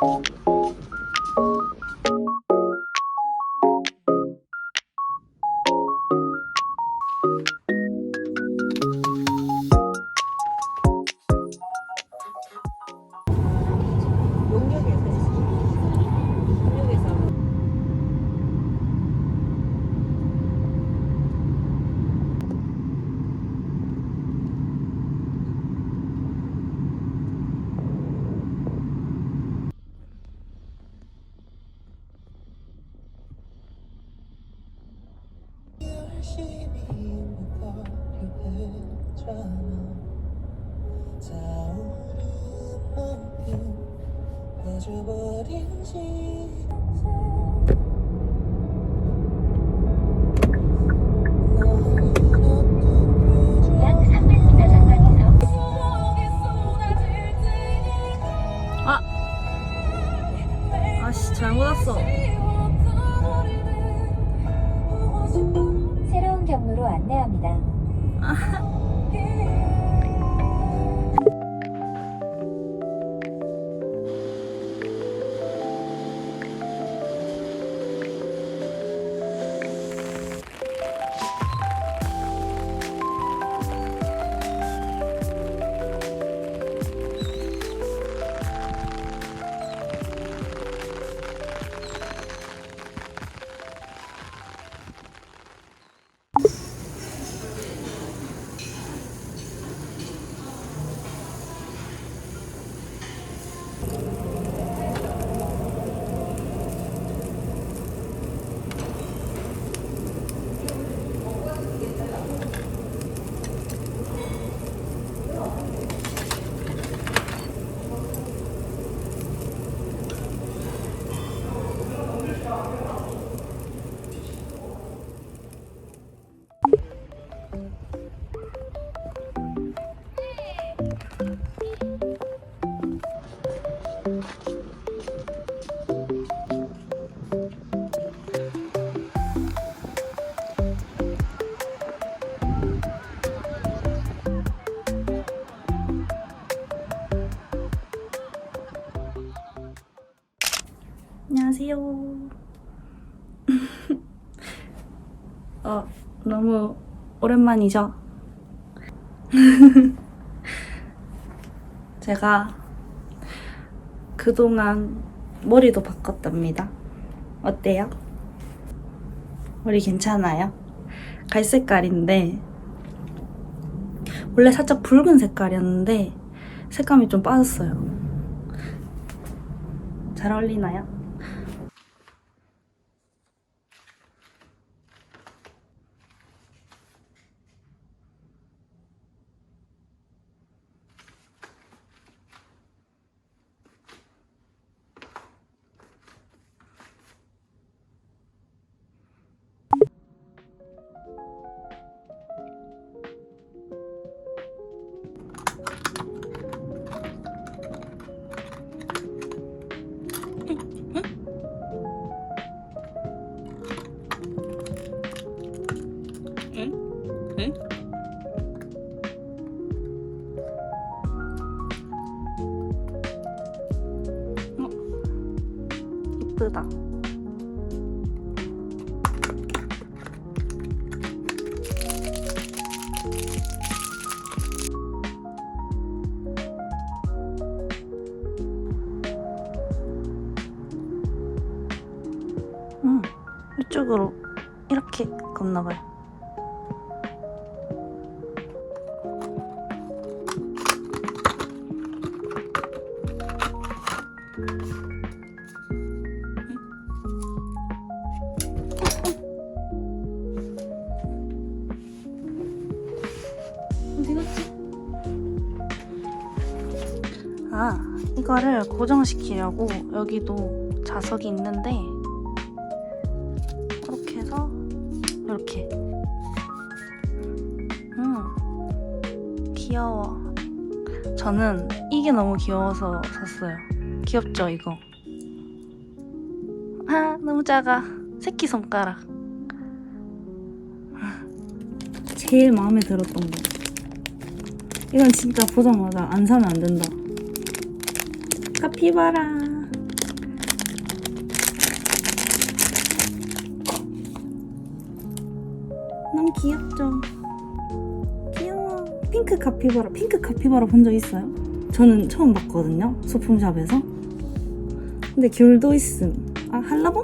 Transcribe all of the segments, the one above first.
you 꺼져버린지 안녕하세요. 어 너무 오랜만이죠? 제가 그동안 머리도 바꿨답니다 어때요? 머리 괜찮아요? 갈 색깔인데 원래 살짝 붉은 색깔이었는데 색감이 좀 빠졌어요 잘 어울리나요? 이쁘다. 음, 이쪽으로 이렇게 건너가요. 아, 이거를 고정시키려고 여기도 자석이 있는데 이렇게 해서 이렇게. 음 귀여워. 저는 이게 너무 귀여워서 샀어요. 귀엽죠 이거? 아 너무 작아. 새끼손가락. 제일 마음에 들었던 거. 이건 진짜 보자마자 안 사면 안 된다 카피바라. 너무 귀엽죠? 귀여워. 핑크 카피바라. 핑크 카피바라 본 적 있어요? 저는 처음 봤거든요 소품샵에서. 근데 귤도 있음. 아 한라봉?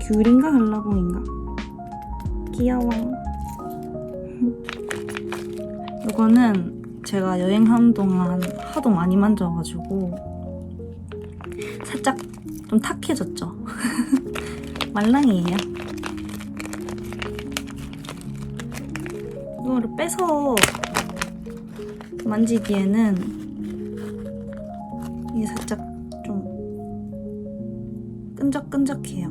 귤인가 한라봉인가? 귀여워. 이거는 제가 여행하는 동안 하도 많이 만져가지고 살짝 좀 탁해졌죠. 말랑이에요. 이거를 빼서 만지기에는 이게 살짝 좀 끈적끈적해요.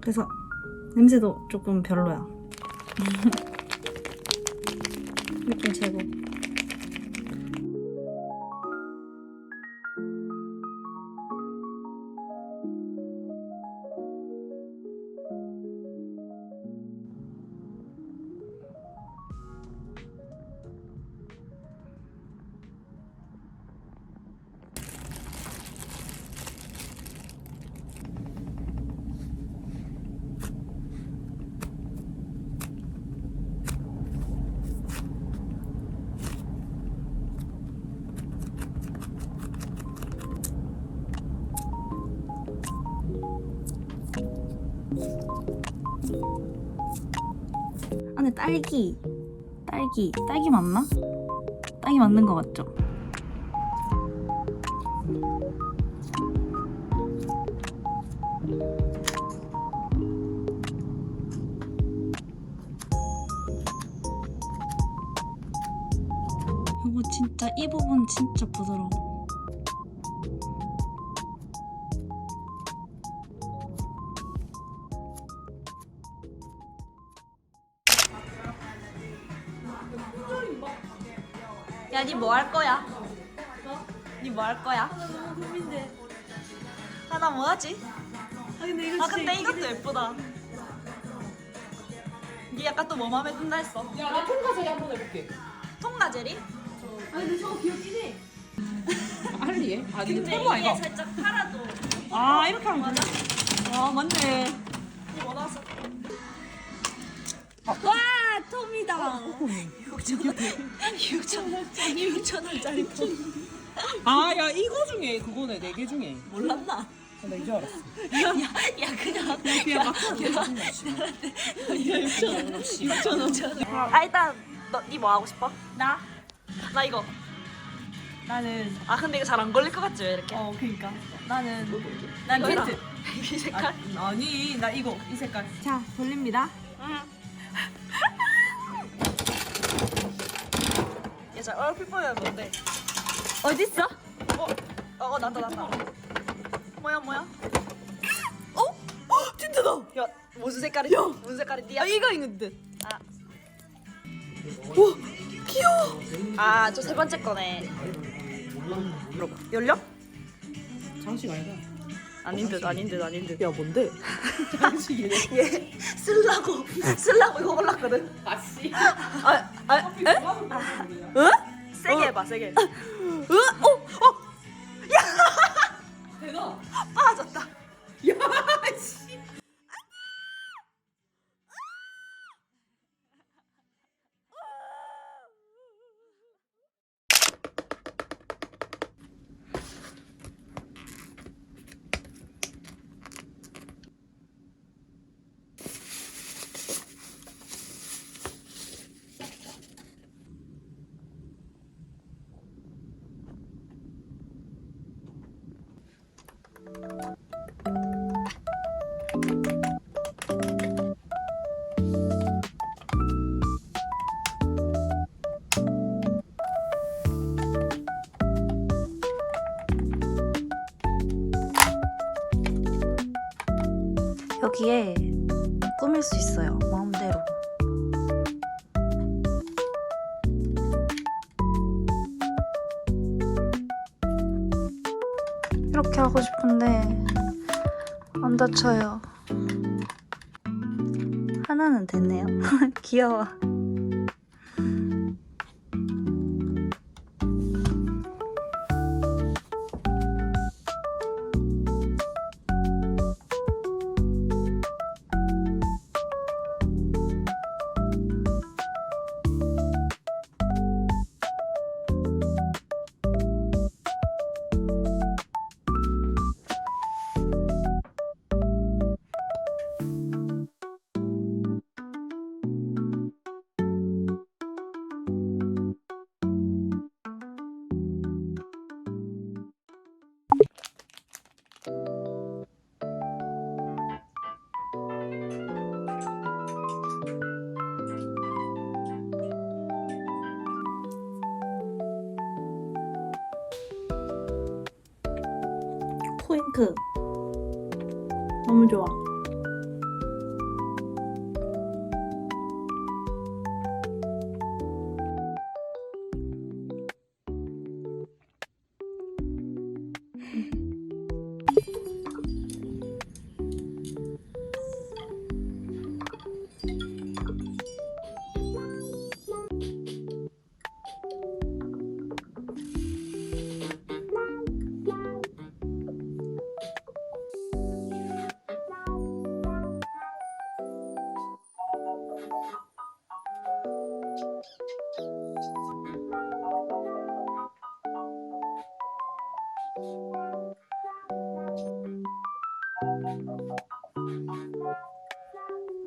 그래서 냄새도 조금 별로야. 제고. 딸기, 딸기, 딸기 맞나? 딸기 맞는 거 맞죠? 이거 진짜 이 부분 진짜 부드러워. 야, 니 뭐 할 거야? 니뭐 할 거야? 아, 나 뭐 하지? 아, 근데, 이것도 예쁘다. 니 아까 또뭐 마음에 든다 했어? 야, 나 통과 제리 한번 해볼게. 통과 제리? 알리에? 아, 근데 근데 통과 이게 아이가? 살짝 팔아도. 아, 이렇게 하면 맞아? 아, 맞네. 니 원하서. 아. 와, 톰이다. 6,000원짜리, 6,000원짜리 톰. 아, 야, 이거 중에 그거네, 네 개 중에. 몰랐나? 아, 나 이제 알았어. 야, 그냥. 그냥 막 하는 거 역시. 6,000원, 역시. 6,000원. 아, 일단, 너, 니 뭐 하고 싶어? 나? 나 이거. 나는, 아, 근데 이거 잘 안 걸릴 것 같지, 왜 이렇게? 어, 그니까. 나는, 난 이거다. 틴트. 이 색깔? 아, 아니, 나 이거, 이 색깔. 자, 돌립니다. 응. 얘잘 얼핏 보면 뭔데? 어딨어? 어, 어, 어, 난다, 난다. 뭐야, 뭐야? 어? 어, 틴트다! 야, 무슨 색깔이지? 무슨 색깔이지? 아, 이거 있는데. 아, 와, 귀여워. 아, 저 세 번째 거네. 열려? 장식 아니다. 아닌 듯, 아닌 듯, 아닌 듯. 야, 뭔데? 장식이네. 얘 쓸라고, 쓸라고 이거 골랐거든. 아씨. 아, 아, 에? 응? 세게 해봐, 세게. 으, 어, 어. 야! 대박. 빠졌다. 야, 씨. 이렇게 하고 싶은데 안 다쳐요. 하나는 됐네요. 귀여워. 토잉크. 너무 좋아.